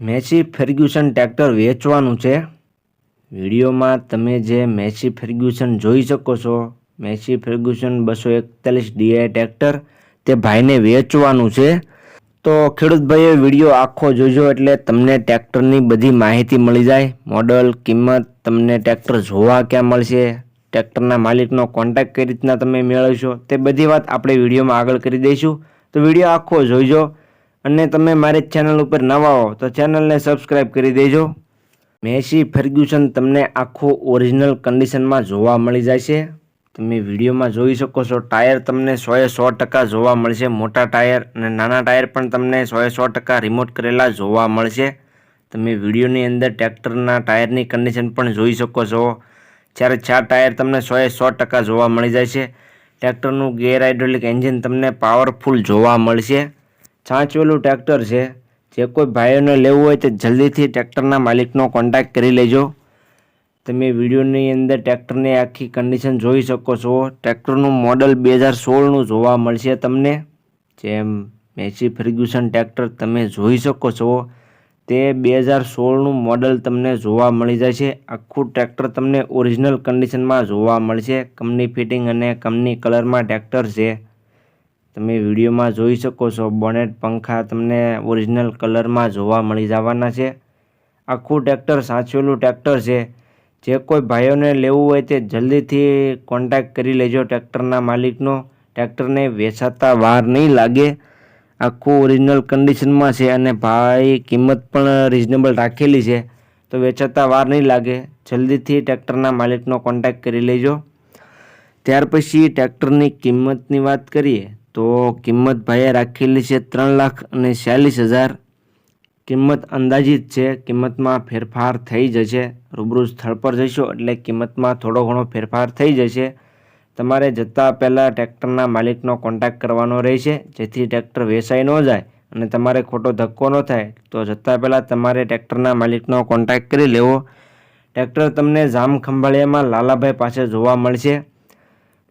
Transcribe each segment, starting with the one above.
Massey ફેર્ગ્યુસન tractor વેચવાનું છે. વિડીયોમાં તમે જે મેસી ફેર્ગ્યુસન જોઈ શકો છો, મેસી ફેર્ગ્યુસન બસો એકતાલીસ ડીઆઈ ટ્રેક્ટર તે ભાઈને વેચવાનું છે. તો ખેડૂત ભાઈએ વીડિયો આખો જોજો એટલે તમને ટ્રેક્ટરની બધી માહિતી મળી જાય. મોડલ, કિંમત તમને ટ્રેક્ટર જોવા ક્યાં મળશે, ટ્રેક્ટરના માલિકનો કોન્ટેક્ટ કઈ રીતના તમે મેળવશો તે બધી વાત આપણે વિડીયોમાં આગળ કરી દઈશું. તો વીડિયો આખો જોઈજો અને તમે મારી ચેનલ ઉપર નવા હો, તો ચેનલને સબસ્ક્રાઈબ કરી દેજો. મેસી ફર્ગ્યુસન તમને આખું ઓરિજિનલ કન્ડિશનમાં જોવા મળી જાય છે તમે વિડીયોમાં જોઈ શકો છો ટાયર તમને સોએ સો ટકા જોવા મળશે, મોટા ટાયર અને નાના ટાયર પણ તમને સોએ સો ટકા રિમોટ કરેલા જોવા મળશે. તમે વિડીયોની અંદર ટ્રેક્ટરના ટાયરની કન્ડિશન પણ જોઈ શકો છો. જ્યારે ચાર ટાયર તમને સોએ સો ટકા જોવા મળી જાય છે ટ્રેક્ટરનું ગેર હાઇડ્રોલિક એન્જિન તમને પાવરફુલ જોવા મળશે. છાંચવેલું ટ્રેક્ટર છે. જે કોઈ ભાઈઓને લેવું હોય તે જલ્દીથી ટ્રેક્ટરના માલિકનો કોન્ટેક્ટ કરી લેજો. તમે વિડીયોની અંદર ટ્રેક્ટરની આખી કન્ડિશન જોઈ શકો છો. ટ્રેક્ટરનું મોડલ બે હજાર સોળનું જોવા મળશે તમને. જેમ મેસી ફર્ગ્યુસન ટ્રેક્ટર તમે જોઈ શકો છો. તે બે હજાર સોળનું મોડલ તમને જોવા મળી છે આખું ટ્રેક્ટર તમને ઓરિજિનલ કન્ડિશનમાં જોવા મળશે. કંપની ફિટિંગ અને કંપની કલરમાં ટ્રેક્ટર છે. તમે વિડીયોમાં જોઈ શકો છો, બોનેટ પંખા તમને ઓરિજિનલ કલરમાં જોવા મળી જવાના છે. આખું ટ્રેક્ટર સાચવેલું ટ્રેક્ટર છે. જે કોઈ ભાઈઓને લેવું હોય તે જલ્દીથી કોન્ટેક્ટ કરી લેજો ટ્રેક્ટરના માલિકનો. ટ્રેક્ટરને વેચાતા વાર નહીં લાગે. આખું ઓરિજિનલ કન્ડિશનમાં છે અને ભાઈ કિંમત પણ રિઝનેબલ રાખેલી છે. તો વેચાતા વાર નહીં લાગે. જલ્દીથી ટ્રેક્ટરના માલિકનો કોન્ટેક્ટ કરી લેજો. ત્યાર પછી ટ્રેક્ટરની કિંમતની વાત કરીએ. તો કિંમત ભાઈએ રાખેલી છે ત્રણ લાખ અને ચાલીસ હજાર. કિંમત અંદાજિત છે, કિંમતમાં ફેરફાર થઈ જશે. રૂબરૂ સ્થળ પર જશો એટલે કિંમતમાં થોડો ઘણો ફેરફાર થઈ જશે. તમારે જતાં પહેલાં ટ્રેક્ટરના માલિકનો કોન્ટેક્ટ કરવાનો રહેશે, જેથી ટ્રેક્ટર વેચાઈ ન જાય અને તમારે ખોટો ધક્કો ન થાય. તો જતાં પહેલાં તમારે ટ્રેક્ટરના માલિકનો કોન્ટેક્ટ કરી લેવો. ટ્રેક્ટર તમને જામ ખંભાળિયામાં લાલાભાઈ પાસે જોવા મળશે.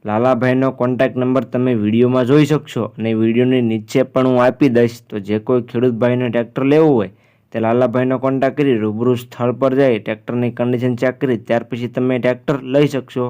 લાલાભાઈનો કોન્ટેક્ટ નંબર તમે વિડીયોમાં જોઈ શકશો અને વિડીયોની નીચે પણ હું આપી દઈશ. તો જે કોઈ ખેડૂત ભાઈને ટ્રેક્ટર લેવું હોય, તે લાલાભાઈનો કોન્ટેક્ટ કરી રૂબરૂ સ્થળ પર જઈ ટ્રેક્ટરની કન્ડિશન ચેક કરી, ત્યાર પછી તમે ટ્રેક્ટર લઈ શકશો.